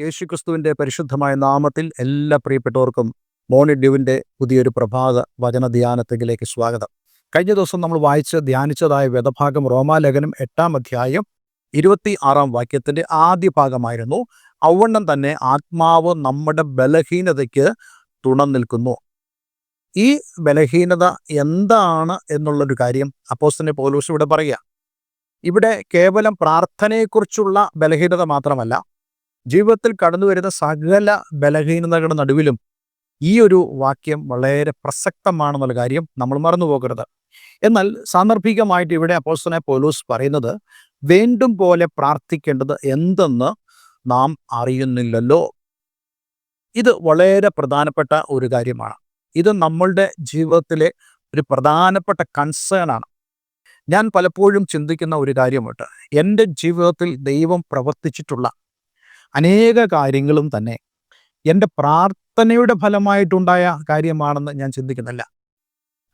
യേശുക്രിസ്തുവിന്റെ പരിശുദ്ധമായ നാമത്തിൽ എല്ലാ പ്രിയപ്പെട്ടവർക്കും മോണി ഡ്യൂവിന്റെ പുതിയൊരു പ്രഭാത വചന ധ്യാനത്തിലേക്ക് സ്വാഗതം. കഴിഞ്ഞ ദിവസം നമ്മൾ വായിച്ച് ധ്യാനിച്ചതായ വേദഭാഗം റോമാലേഖനം എട്ടാം അധ്യായം ഇരുപത്തി ആറാം വാക്യത്തിന്റെ ആദ്യ ഭാഗമായിരുന്നു ഔവണ്ണം തന്നെ ആത്മാവ് നമ്മുടെ ബലഹീനതയ്ക്ക് തുണ നിൽക്കുന്നു. ഈ ബലഹീനത എന്താണ് എന്നുള്ളൊരു കാര്യം അപ്പോസ്തലൻ പൗലോസ് ഇവിടെ പറയുക. ഇവിടെ കേവലം പ്രാർത്ഥനയെക്കുറിച്ചുള്ള ബലഹീനത മാത്രമല്ല ജീവിതത്തിൽ കടന്നു വരുന്ന സകല ബലഹീനതകളുടെ നടുവിലും ഈ ഒരു വാക്യം വളരെ പ്രസക്തമാണെന്നുള്ള കാര്യം നമ്മൾ മറന്നു പോകരുത്. എന്നാൽ സാന്ദർഭികമായിട്ട് ഇവിടെ അപ്പോസ്തനെ പോലൂസ് പറയുന്നത് വേണ്ടും പോലെ പ്രാർത്ഥിക്കേണ്ടത് എന്തെന്ന് നാം അറിയുന്നില്ലല്ലോ? ഇത് വളരെ പ്രധാനപ്പെട്ട ഒരു കാര്യമാണ്. ഇത് നമ്മളുടെ ജീവിതത്തിലെ ഒരു പ്രധാനപ്പെട്ട കൺസേൺ ആണ്. ഞാൻ പലപ്പോഴും ചിന്തിക്കുന്ന ഒരു കാര്യമുണ്ട്. എന്റെ ജീവിതത്തിൽ ദൈവം പ്രവർത്തിച്ചിട്ടുള്ള അനേക കാര്യങ്ങളും തന്നെ എന്റെ പ്രാർത്ഥനയുടെ ഫലമായിട്ടുണ്ടായ കാര്യമാണെന്ന് ഞാൻ ചിന്തിക്കുന്നില്ല.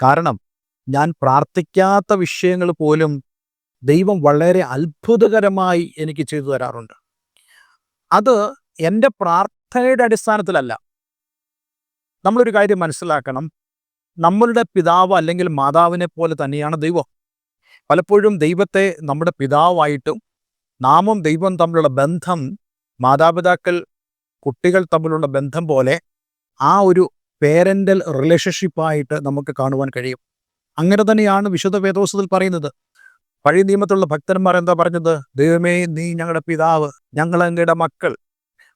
കാരണം ഞാൻ പ്രാർത്ഥിക്കാത്ത വിഷയങ്ങൾ പോലും ദൈവം വളരെ അത്ഭുതകരമായി എനിക്ക് ചെയ്തു തരാറുണ്ട്. അത് എന്റെ പ്രാർത്ഥനയുടെ അടിസ്ഥാനത്തിലല്ല. നമ്മളൊരു കാര്യം മനസ്സിലാക്കണം. നമ്മളുടെ പിതാവ് അല്ലെങ്കിൽ മാതാവിനെ പോലെ തന്നെയാണ് ദൈവം. പലപ്പോഴും ദൈവത്തെ നമ്മുടെ പിതാവായിട്ടും നാമം ദൈവം തമ്മിലുള്ള ബന്ധം മാതാപിതാക്കൾ കുട്ടികൾ തമ്മിലുള്ള ബന്ധം പോലെ ആ ഒരു പേരന്റൽ റിലേഷൻഷിപ്പായിട്ട് നമുക്ക് കാണുവാൻ കഴിയും. അങ്ങനെ തന്നെയാണ് വിശുദ്ധ വേദോസത്തിൽ പറയുന്നത്. പഴയ നിയമത്തിലുള്ള ഭക്തന്മാർ എന്താ പറഞ്ഞത്? ദൈവമേ നീ ഞങ്ങളുടെ പിതാവ് ഞങ്ങൾ അങ്ങയുടെ മക്കൾ.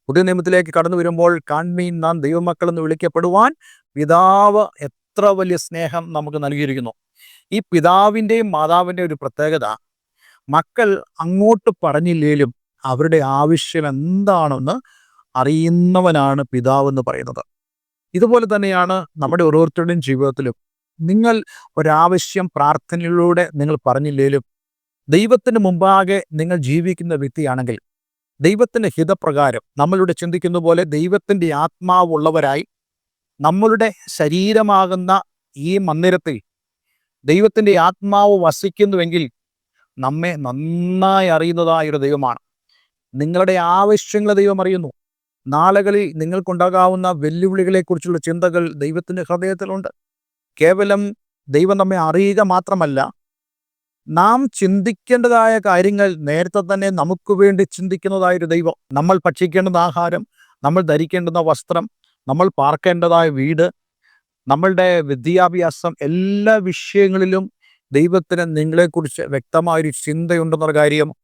പുതിയ നിയമത്തിലേക്ക് കടന്നു വരുമ്പോൾ കാൺമീൻ നാം ദൈവമക്കൾ എന്ന് വിളിക്കപ്പെടുവാൻ പിതാവ് എത്ര വലിയ സ്നേഹം നമുക്ക് നൽകിയിരിക്കുന്നു. ഈ പിതാവിന്റെയും മാതാവിന്റെയും ഒരു പ്രത്യേകത മക്കൾ അങ്ങോട്ട് പറഞ്ഞില്ലേലും അവരുടെ ആവശ്യം എന്താണെന്ന് അറിയുന്നവനാണ് പിതാവ് എന്ന് പറയുന്നത്. ഇതുപോലെ തന്നെയാണ് നമ്മുടെ ഓരോരുത്തരുടെയും ജീവിതത്തിലും. നിങ്ങൾ ഒരാവശ്യം പ്രാർത്ഥനയിലൂടെ നിങ്ങൾ പറഞ്ഞില്ലേലും ദൈവത്തിന് മുമ്പാകെ നിങ്ങൾ ജീവിക്കുന്ന വ്യക്തിയാണെങ്കിൽ ദൈവത്തിന്റെ ഹിതപ്രകാരം നമ്മളിവിടെ ചിന്തിക്കുന്ന പോലെ ദൈവത്തിന്റെ ആത്മാവുള്ളവരായി നമ്മളുടെ ശരീരമാകുന്ന ഈ മന്ദിരത്തിൽ ദൈവത്തിന്റെ ആത്മാവ് വസിക്കുന്നുവെങ്കിൽ നമ്മെ നന്നായി അറിയുന്നതായൊരു ദൈവമാണ്. നിങ്ങളുടെ ആവശ്യങ്ങൾ ദൈവം അറിയുന്നു. നാളുകളിൽ നിങ്ങൾക്കുണ്ടാകാവുന്ന വെല്ലുവിളികളെക്കുറിച്ചുള്ള ചിന്തകൾ ദൈവത്തിന്റെ ഹൃദയത്തിലുണ്ട്. കേവലം ദൈവം നമ്മെ അറിയുക മാത്രമല്ല നാം ചിന്തിക്കേണ്ടതായ കാര്യങ്ങൾ നേരത്തെ തന്നെ നമുക്ക് വേണ്ടി ചിന്തിക്കുന്നതായൊരു ദൈവം. നമ്മൾ ഭക്ഷിക്കേണ്ടുന്ന ആഹാരം നമ്മൾ ധരിക്കേണ്ടുന്ന വസ്ത്രം നമ്മൾ പാർക്കേണ്ടതായ വീട് നമ്മളുടെ വിദ്യാഭ്യാസം എല്ലാ വിഷയങ്ങളിലും ദൈവത്തിന് നിങ്ങളെക്കുറിച്ച് വ്യക്തമായൊരു ചിന്തയുണ്ടെന്നൊരു കാര്യം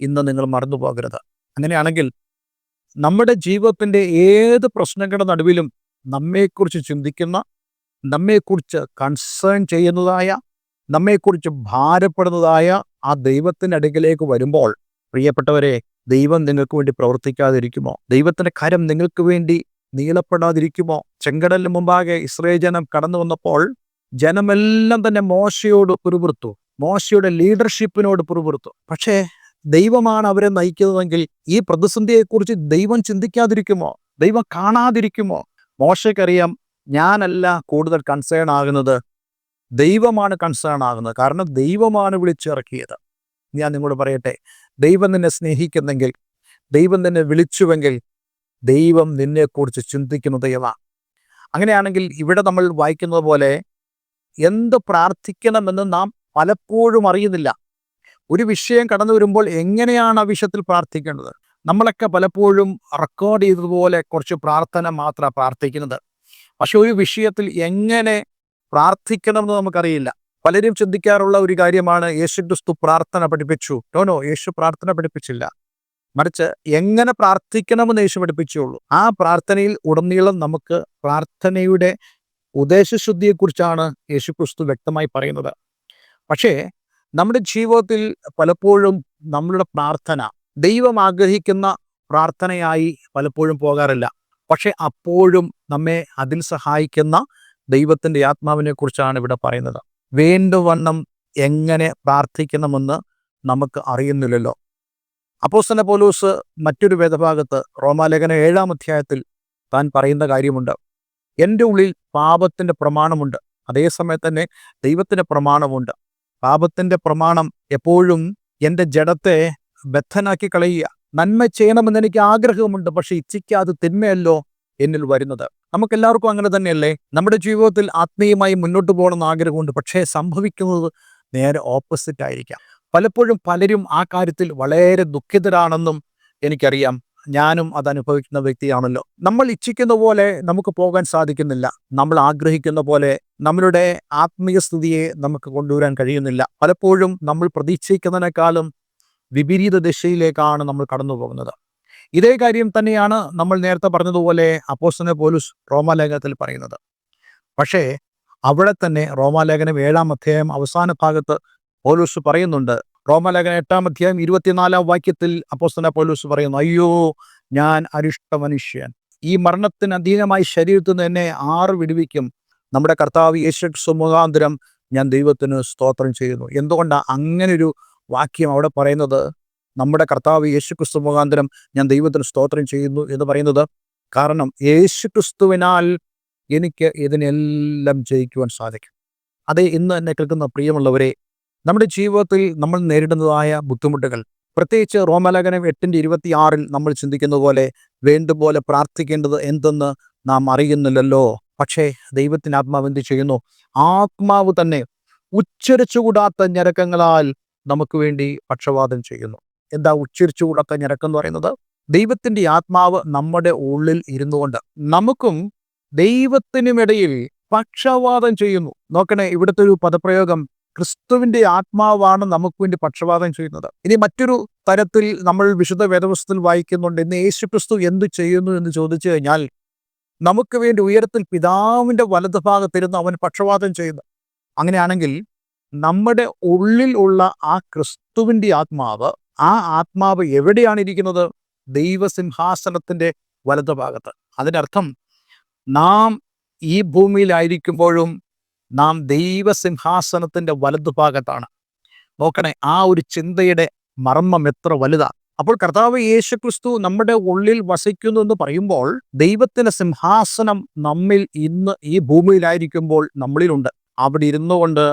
ഇന്ന് നിങ്ങൾ മറന്നു പോകരുത് അങ്ങനെയാണെങ്കിൽ നമ്മുടെ ജീവിതത്തിന്റെ ഏത് പ്രശ്നങ്ങളുടെ നടുവിലും നമ്മെക്കുറിച്ച് ചിന്തിക്കുന്ന നമ്മെക്കുറിച്ച് കൺസേൺ ചെയ്യുന്നതായ നമ്മെക്കുറിച്ച് ഭാരപ്പെടുന്നതായ ആ ദൈവത്തിന്റെ അടുക്കിലേക്ക് വരുമ്പോൾ പ്രിയപ്പെട്ടവരെ ദൈവം നിങ്ങൾക്ക് വേണ്ടി പ്രവർത്തിക്കാതിരിക്കുമോ? ദൈവത്തിന്റെ കരം നിങ്ങൾക്ക് വേണ്ടി നീളപ്പെടാതിരിക്കുമോ? ചെങ്കടലിന് മുമ്പാകെ ഇസ്രയേൽ ജനം കടന്നു വന്നപ്പോൾ ജനമെല്ലാം തന്നെ മോശയോട് പിറുപിറുത്തു. മോശയുടെ ലീഡർഷിപ്പിനോട് പിറുപിറുത്തു. പക്ഷേ ദൈവമാണ് അവരെ നയിക്കുന്നതെങ്കിൽ ഈ പ്രതിസന്ധിയെക്കുറിച്ച് ദൈവം ചിന്തിക്കാതിരിക്കുമോ? ദൈവം കാണാതിരിക്കുമോ? മോശയ്ക്കറിയാം ഞാനല്ല കൂടുതൽ കൺസേൺ ആകുന്നത്. ദൈവമാണ് കൺസേൺ ആകുന്നത്. കാരണം ദൈവമാണ് വിളിച്ചിറക്കിയത്. ഞാൻ നിങ്ങളോട് പറയട്ടെ ദൈവം നിന്നെ സ്നേഹിക്കുന്നെങ്കിൽ ദൈവം നിന്നെ വിളിച്ചുവെങ്കിൽ ദൈവം നിന്നെക്കുറിച്ച് ചിന്തിക്കുന്ന ദൈവമാണ്. അങ്ങനെയാണെങ്കിൽ ഇവിടെ നമ്മൾ വായിക്കുന്നത് പോലെ എന്ത് പ്രാർത്ഥിക്കണമെന്ന് നാം പലപ്പോഴും അറിയുന്നില്ല. ഒരു വിഷയം കടന്നു വരുമ്പോൾ എങ്ങനെയാണ് ആ വിഷയത്തിൽ പ്രാർത്ഥിക്കേണ്ടത്? നമ്മളൊക്കെ പലപ്പോഴും റെക്കോർഡ് ചെയ്തതുപോലെ കുറച്ച് പ്രാർത്ഥന മാത്രമാണ് പ്രാർത്ഥിക്കുന്നത്. പക്ഷെ ഒരു വിഷയത്തിൽ എങ്ങനെ പ്രാർത്ഥിക്കണമെന്ന് നമുക്കറിയില്ല. പലരും ചിന്തിക്കാറുള്ള ഒരു കാര്യമാണ് യേശു ക്രിസ്തു പ്രാർത്ഥന പഠിപ്പിച്ചു. നോനോ യേശു പ്രാർത്ഥന പഠിപ്പിച്ചില്ല. മറിച്ച് എങ്ങനെ പ്രാർത്ഥിക്കണമെന്ന് യേശു പഠിപ്പിച്ചുള്ളൂ. ആ പ്രാർത്ഥനയിൽ ഉടനീളം നമുക്ക് പ്രാർത്ഥനയുടെ ഉദ്ദേശശുദ്ധിയെക്കുറിച്ചാണ് യേശു ക്രിസ്തു വ്യക്തമായി പറയുന്നത്. പക്ഷേ നമ്മുടെ ജീവിതത്തിൽ പലപ്പോഴും നമ്മളുടെ പ്രാർത്ഥന ദൈവം ആഗ്രഹിക്കുന്ന പ്രാർത്ഥനയായി പലപ്പോഴും പോകാറില്ല. പക്ഷെ അപ്പോഴും നമ്മെ അതിൽ സഹായിക്കുന്ന ദൈവത്തിന്റെ ആത്മാവിനെ കുറിച്ചാണ് ഇവിടെ പറയുന്നത്. വേണ്ടുവണ്ണം എങ്ങനെ പ്രാർത്ഥിക്കണമെന്ന് നമുക്ക് അറിയുന്നില്ലല്ലോ. അപ്പോസ്തല പോലൂസ് മറ്റൊരു വേദഭാഗത്ത് റോമാലേഖന ഏഴാം അധ്യായത്തിൽ താൻ പറയുന്ന കാര്യമുണ്ട്. എന്റെ ഉള്ളിൽ പാപത്തിന്റെ പ്രമാണമുണ്ട്. അതേസമയത്ത് തന്നെ ദൈവത്തിന്റെ പ്രമാണമുണ്ട്. പാപത്തിന്റെ പ്രമാണം എപ്പോഴും എന്റെ ജഡത്തെ ബദ്ധനാക്കി കളയുക. നന്മ ചെയ്യണമെന്ന് എനിക്ക് ആഗ്രഹമുണ്ട് പക്ഷെ ഇച്ഛിക്കാതെ തിന്മയല്ലോ എന്നിൽ വരുന്നത്. നമുക്കെല്ലാവർക്കും അങ്ങനെ തന്നെയല്ലേ? നമ്മുടെ ജീവിതത്തിൽ ആത്മീയമായി മുന്നോട്ട് പോകണമെന്ന് ആഗ്രഹമുണ്ട് പക്ഷേ സംഭവിക്കുന്നത് നേരെ ഓപ്പോസിറ്റ് ആയിരിക്കാം. പലപ്പോഴും പലരും ആ കാര്യത്തിൽ വളരെ ദുഃഖിതരാണെന്നും എനിക്കറിയാം. ഞാനും അത് അനുഭവിക്കുന്ന വ്യക്തിയാണല്ലോ. നമ്മൾ ഇച്ഛിക്കുന്ന പോലെ നമുക്ക് പോകാൻ സാധിക്കുന്നില്ല. നമ്മൾ ആഗ്രഹിക്കുന്ന പോലെ നമ്മളുടെ ആത്മീയ സ്ഥിതിയെ നമുക്ക് കൊണ്ടുവരാൻ കഴിയുന്നില്ല. പലപ്പോഴും നമ്മൾ പ്രതീക്ഷിക്കുന്നതിനേക്കാളും വിപരീത ദിശയിലേക്കാണ് നമ്മൾ കടന്നു പോകുന്നത് ഇതേ കാര്യം തന്നെയാണ് നമ്മൾ നേരത്തെ പറഞ്ഞതുപോലെ അപ്പോസ്റ്റനെ പോലീസ് റോമാലേഖനത്തിൽ പറയുന്നത്. പക്ഷേ അവിടെ തന്നെ റോമാലേഖനം ഏഴാം അധ്യായം അവസാന ഭാഗത്ത് പോലൂസ് പറയുന്നുണ്ട്. റോമാലേഖനം എട്ടാം അധ്യായം ഇരുപത്തിനാലാം വാക്യത്തിൽ അപ്പോസ്തന പോലൂസ് പറയുന്നു അയ്യോ ഞാൻ അരിഷ്ട മനുഷ്യൻ ഈ മരണത്തിന് അധീനമായി ശരീരത്തിൽ നിന്ന് എന്നെ ആറ് വിടുവിക്കും. നമ്മുടെ കർത്താവ് യേശു സുമുഖാന്തരം ഞാൻ ദൈവത്തിന് സ്തോത്രം ചെയ്യുന്നു. എന്തുകൊണ്ടാണ് അങ്ങനൊരു വാക്യം അവിടെ പറയുന്നത്? നമ്മുടെ കർത്താവ് യേശു ക്രിസ്തു മുഖാന്തരം ഞാൻ ദൈവത്തിന് സ്തോത്രം ചെയ്യുന്നു എന്ന് പറയുന്നത് കാരണം യേശു ക്രിസ്തുവിനാൽ എനിക്ക് ഇതിനെല്ലാം ജയിക്കുവാൻ സാധിക്കും. അതെ ഇന്ന് എന്നെ കേൾക്കുന്ന പ്രിയമുള്ളവരെ നമ്മുടെ ജീവിതത്തിൽ നമ്മൾ നേരിടുന്നതായ ബുദ്ധിമുട്ടുകൾ പ്രത്യേകിച്ച് റോമലേഖനം എട്ടിന്റെ ഇരുപത്തിയാറിൽ നമ്മൾ ചിന്തിക്കുന്ന പോലെ വേണ്ടുപോലെ പ്രാർത്ഥിക്കേണ്ടത് എന്തെന്ന് നാം അറിയുന്നില്ലല്ലോ. പക്ഷേ ദൈവത്തിന് ആത്മാവ് എന്ത് ചെയ്യുന്നു? ആത്മാവ് തന്നെ ഉച്ചരിച്ചുകൂടാത്ത ഞരക്കങ്ങളാൽ നമുക്ക് വേണ്ടി പക്ഷവാദം ചെയ്യുന്നു. എന്താ ഉച്ചരിച്ചുകൂടാത്ത ഞരക്കം എന്ന് പറയുന്നത്? ദൈവത്തിന്റെ ആത്മാവ് നമ്മുടെ ഉള്ളിൽ ഇരുന്നുകൊണ്ട് നമുക്കും ദൈവത്തിനുമിടയിൽ പക്ഷവാദം ചെയ്യുന്നു. നോക്കണേ ഇവിടുത്തെ ഒരു പദപ്രയോഗം ക്രിസ്തുവിന്റെ ആത്മാവാണ് നമുക്ക് വേണ്ടി പക്ഷപാതം ചെയ്യുന്നത്. ഇനി മറ്റൊരു തരത്തിൽ നമ്മൾ വിശുദ്ധ വേദപുസ്തകത്തിൽ വായിക്കുന്നുണ്ട് ഇന്ന് യേശു ക്രിസ്തു എന്ത് ചെയ്യുന്നു? എന്ന് ചോദിച്ചു കഴിഞ്ഞാൽ നമുക്ക് വേണ്ടി ഉയരത്തിൽ പിതാവിന്റെ വലതുഭാഗത്തിരുന്ന് അവൻ പക്ഷപാതം ചെയ്യുന്നു. അങ്ങനെയാണെങ്കിൽ നമ്മുടെ ഉള്ളിൽ ഉള്ള ആ ക്രിസ്തുവിന്റെ ആത്മാവ് ആ ആത്മാവ് എവിടെയാണ് ഇരിക്കുന്നത് ദൈവസിംഹാസനത്തിന്റെ വലതുഭാഗത്ത്. അതിനർത്ഥം നാം ഈ ഭൂമിയിലായിരിക്കുമ്പോഴും നാം ദൈവസിംഹാസനത്തിന്റെ വലതു ഭാഗത്താണ് നോക്കണേ ആ ഒരു ചിന്തയുടെ മർമ്മം എത്ര വലുതാ. അപ്പോൾ കർത്താവ് യേശു ക്രിസ്തു നമ്മുടെ ഉള്ളിൽ വസിക്കുന്നു എന്ന് പറയുമ്പോൾ ദൈവത്തിന്റെ സിംഹാസനം നമ്മിൽ ഇന്ന് ഈ ഭൂമിയിലായിരിക്കുമ്പോൾ നമ്മളിലുണ്ട്. അവിടെ ഇരുന്നു കൊണ്ട്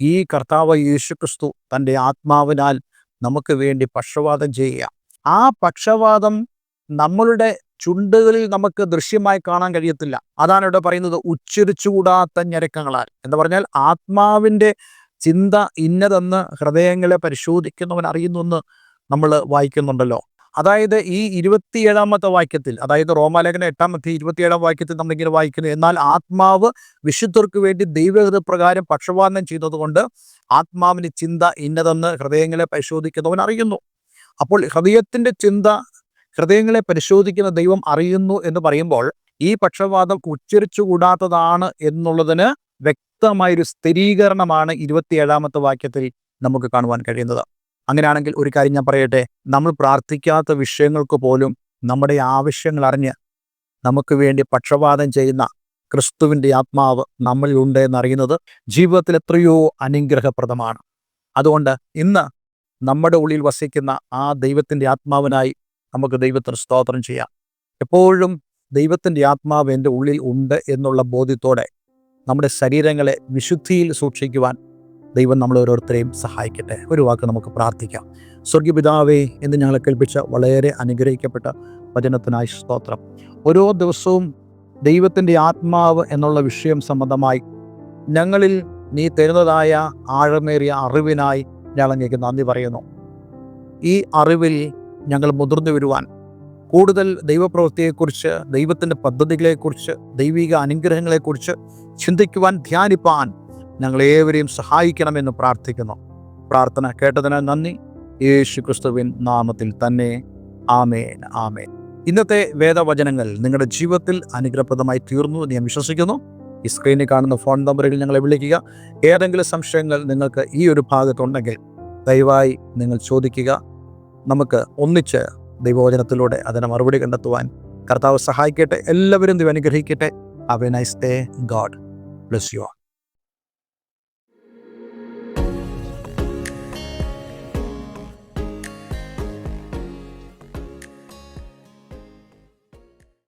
ഈ കർത്താവ് യേശു ക്രിസ്തു തന്റെ ആത്മാവിനാൽ നമുക്ക് വേണ്ടി പക്ഷവാതം ചെയ്യുക. ആ പക്ഷവാതം നമ്മളുടെ ചുണ്ടുകളിൽ നമുക്ക് ദൃശ്യമായി കാണാൻ കഴിയത്തില്ല. അതാണ് ഇവിടെ പറയുന്നത് ഉച്ചരിച്ചുകൂടാത്ത ഞരക്കങ്ങളാൽ. എന്ന് പറഞ്ഞാൽ ആത്മാവിന്റെ ചിന്ത ഇന്നതെന്ന് ഹൃദയങ്ങളെ പരിശോധിക്കുന്നവൻ അറിയുന്നു നമ്മൾ വായിക്കുന്നുണ്ടല്ലോ. അതായത് ഈ ഇരുപത്തിയേഴാമത്തെ വാക്യത്തിൽ അതായത് റോമാലേഖന എട്ടാമത്തെ ഇരുപത്തിയേഴാം വാക്യത്തിൽ നമ്മളിങ്ങനെ വായിക്കുന്നു. എന്നാൽ ആത്മാവ് വിശുദ്ധർക്ക് വേണ്ടി ദൈവഹൃത പ്രകാരം പക്ഷപാതനം ചെയ്തതുകൊണ്ട് ആത്മാവിന് ചിന്ത ഇന്നതെന്ന് ഹൃദയങ്ങളെ പരിശോധിക്കുന്നവൻ അറിയുന്നു. അപ്പോൾ ഹൃദയത്തിന്റെ ചിന്ത ഹൃദയങ്ങളെ പരിശോധിക്കുന്ന ദൈവം അറിയുന്നു എന്ന് പറയുമ്പോൾ ഈ പക്ഷപാതം ഉച്ചരിച്ചുകൂടാത്തതാണ് എന്നുള്ളതിന് വ്യക്തമായൊരു സ്ഥിരീകരണമാണ് ഇരുപത്തിയേഴാമത്തെ വാക്യത്തിൽ നമുക്ക് കാണുവാൻ കഴിയുന്നത്. അങ്ങനെയാണെങ്കിൽ ഒരു കാര്യം ഞാൻ പറയട്ടെ? നമ്മൾ പ്രാർത്ഥിക്കാത്ത വിഷയങ്ങൾക്ക് പോലും നമ്മുടെ ആവശ്യങ്ങൾ അറിഞ്ഞ് നമുക്ക് വേണ്ടി പക്ഷപാതം ചെയ്യുന്ന ക്രിസ്തുവിന്റെ ആത്മാവ് നമ്മളിൽ ഉണ്ട് എന്നറിയുന്നത് ജീവിതത്തിൽ എത്രയോ അനുഗ്രഹപ്രദമാണ്. അതുകൊണ്ട് ഇന്ന് നമ്മുടെ ഉള്ളിൽ വസിക്കുന്ന ആ ദൈവത്തിന്റെ ആത്മാവിനായി നമുക്ക് ദൈവത്തിന് സ്തോത്രം ചെയ്യാം. എപ്പോഴും ദൈവത്തിന്റെ ആത്മാവ് എന്റെ ഉള്ളിൽ ഉണ്ട് എന്നുള്ള ബോധ്യത്തോടെ നമ്മുടെ ശരീരങ്ങളെ വിശുദ്ധിയിൽ സൂക്ഷിക്കുവാൻ ദൈവം നമ്മൾ ഓരോരുത്തരെയും സഹായിക്കട്ടെ. ഒരു വാക്ക് നമുക്ക് പ്രാർത്ഥിക്കാം. സ്വർഗീപിതാവേ എന്ന് ഞങ്ങളെ കേൾപ്പിച്ച വളരെ അനുഗ്രഹിക്കപ്പെട്ട വചനത്തിനായി സ്തോത്രം. ഓരോ ദിവസവും ദൈവത്തിന്റെ ആത്മാവ് എന്നുള്ള വിഷയം സംബന്ധമായി ഞങ്ങളിൽ നീ തരുന്നതായ ആഴമേറിയ അറിവിനായി ഞങ്ങൾ അങ്ങേക്ക് നന്ദി പറയുന്നു. ഈ അറിവിൽ ഞങ്ങൾ മുതിർന്നു വരുവാൻ കൂടുതൽ ദൈവപ്രവൃത്തിയെക്കുറിച്ച് ദൈവത്തിന്റെ പദ്ധതികളെക്കുറിച്ച് ദൈവിക അനുഗ്രഹങ്ങളെക്കുറിച്ച് ചിന്തിക്കുവാൻ ധ്യാനിപ്പാൻ ഞങ്ങളേവരെയും സഹായിക്കണമെന്ന് പ്രാർത്ഥിക്കുന്നു. പ്രാർത്ഥന കേട്ടതിന് നന്ദി. യേശു ക്രിസ്തുവിൻ നാമത്തിൽ തന്നെ ആമേൻ ആമേൻ. ഇന്നത്തെ വേദവചനങ്ങൾ നിങ്ങളുടെ ജീവിതത്തിൽ അനുഗ്രഹപ്രദമായി തീർന്നു എന്ന് ഞാൻ വിശ്വസിക്കുന്നു. ഈ സ്ക്രീനിൽ കാണുന്ന ഫോൺ നമ്പറിൽ ഞങ്ങളെ വിളിക്കുക. ഏതെങ്കിലും സംശയങ്ങൾ നിങ്ങൾക്ക് ഈ ഒരു ഭാഗത്തുണ്ടെങ്കിൽ ദയവായി നിങ്ങൾ ചോദിക്കുക. നമുക്ക് ഒന്നിച്ച് ദൈവവചനത്തിലൂടെ അതിന് മറുപടി കണ്ടെത്തുവാൻ കർത്താവ് സഹായിക്കട്ടെ എല്ലാവരും ദൈവം അനുഗ്രഹിക്കട്ടെ. അവൻ nice day god bless you